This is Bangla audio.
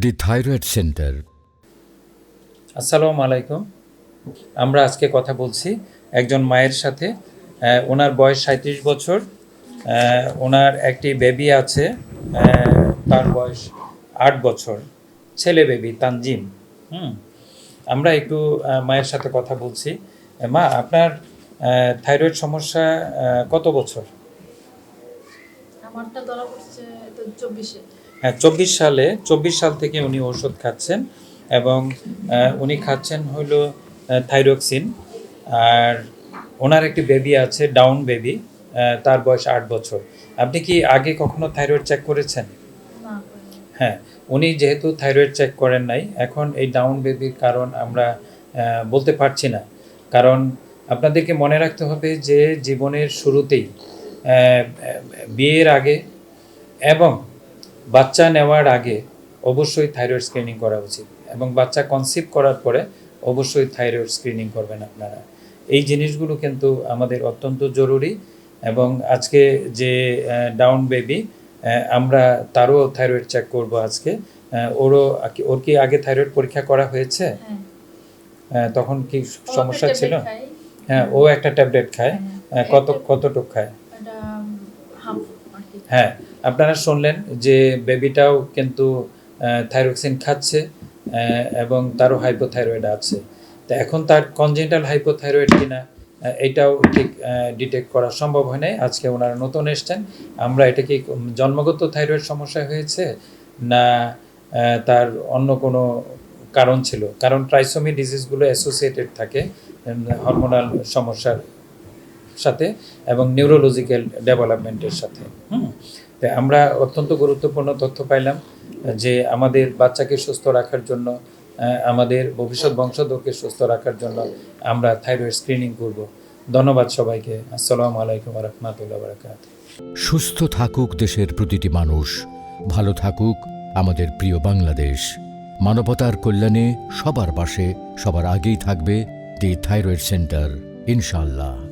দি থাইরয়েড সেন্টার আসসালামু আলাইকুম আমরা আজকে কথা বলছি একজন মায়ের সাথে। ওনার বয়স সাঁত্রিশ বছর। ওনার একটি বেবি আছে তার বয়স আট বছর। ছেলে বেবি, তানজিম। হুম। আমরা একটু মায়ের সাথে কথা বলছি। মা, আপনার থাইরয়েড সমস্যা কত বছর? আমারটা ধরা পড়ছে চব্বিশে। হ্যাঁ চব্বিশ সালে চব্বিশ সাল থেকে উনি ওষুধ খাচ্ছেন এবং উনি খাচ্ছেন হলো থাইরক্সিন। আর ওনার একটি বেবি আছে ডাউন বেবি তার বয়স আট বছর। আপনি কি আগে কখনো থাইরয়েড চেক করেছেন? হ্যাঁ উনি যেহেতু থাইরয়েড চেক করেন নাই এখন এই ডাউন বেবির কারণ আমরা বলতে পারছি না। কারণ আপনাদেরকে মনে রাখতে হবে যে জীবনের শুরুতেই বিয়ের আগে এবং বাচ্চা নেওয়ার আগে অবশ্যই থাইরয়েড স্ক্রিনিং করা উচিত এবং বাচ্চা কনসিভ করার পরে অবশ্যই থাইরয়েড স্ক্রিনিং করবেন আপনারা। এই জিনিসগুলো কিন্তু আমাদের অত্যন্ত জরুরি এবং আজকে যে ডাউন বেবি আমরা তারও থাইরয়েড চেক করব আজকে। ওরও ওর কি আগে থাইরয়েড পরীক্ষা করা হয়েছে? হ্যাঁ। তখন কি সমস্যা ছিল? হ্যাঁ ও একটা ট্যাবলেট খায়। হ্যাঁ, কত কতটুক খায়? হ্যাঁ আপনারা শুনলেন যে বেবিটাও কিন্তু থাইরক্সিন খাচ্ছে এবং তারও হাইপোথাইরয়েড আছে। তো এখন তার কনজেন্টাল হাইপোথাইরয়েড কিনা এটাও ঠিক ডিটেক্ট করা সম্ভব হয় নাই। আজকে ওনারা নতুন এসছেন। আমরা এটা কি জন্মগত থাইরয়েড সমস্যা হয়েছে, না তার অন্য কোনো কারণ ছিল? কারণ ট্রাইসোমি ডিজিজগুলো অ্যাসোসিয়েটেড থাকে হরমোনাল সমস্যার সাথে এবং নিউরোলজিক্যাল ডেভেলপমেন্টের সাথে, হুম? তো আমরা অত্যন্ত গুরুত্বপূর্ণ তথ্য পাইলাম, যে আমাদের বাচ্চাকে সুস্থ রাখার জন্য আমাদের ভবিষ্যৎ বংশধরকে সুস্থ রাখার জন্য আমরা থাইরয়েড স্ক্রিনিং করব। ধন্যবাদ সবাইকে। আসসালামু আলাইকুম রহমতুল্লাহ বারকাত সুস্থ থাকুক দেশের প্রতিটি মানুষ, ভালো থাকুক আমাদের প্রিয় বাংলাদেশ। মানবতার কল্যাণে সবার পাশে, সবার আগেই থাকবে দি থাইরয়েড সেন্টার ইনশাল্লাহ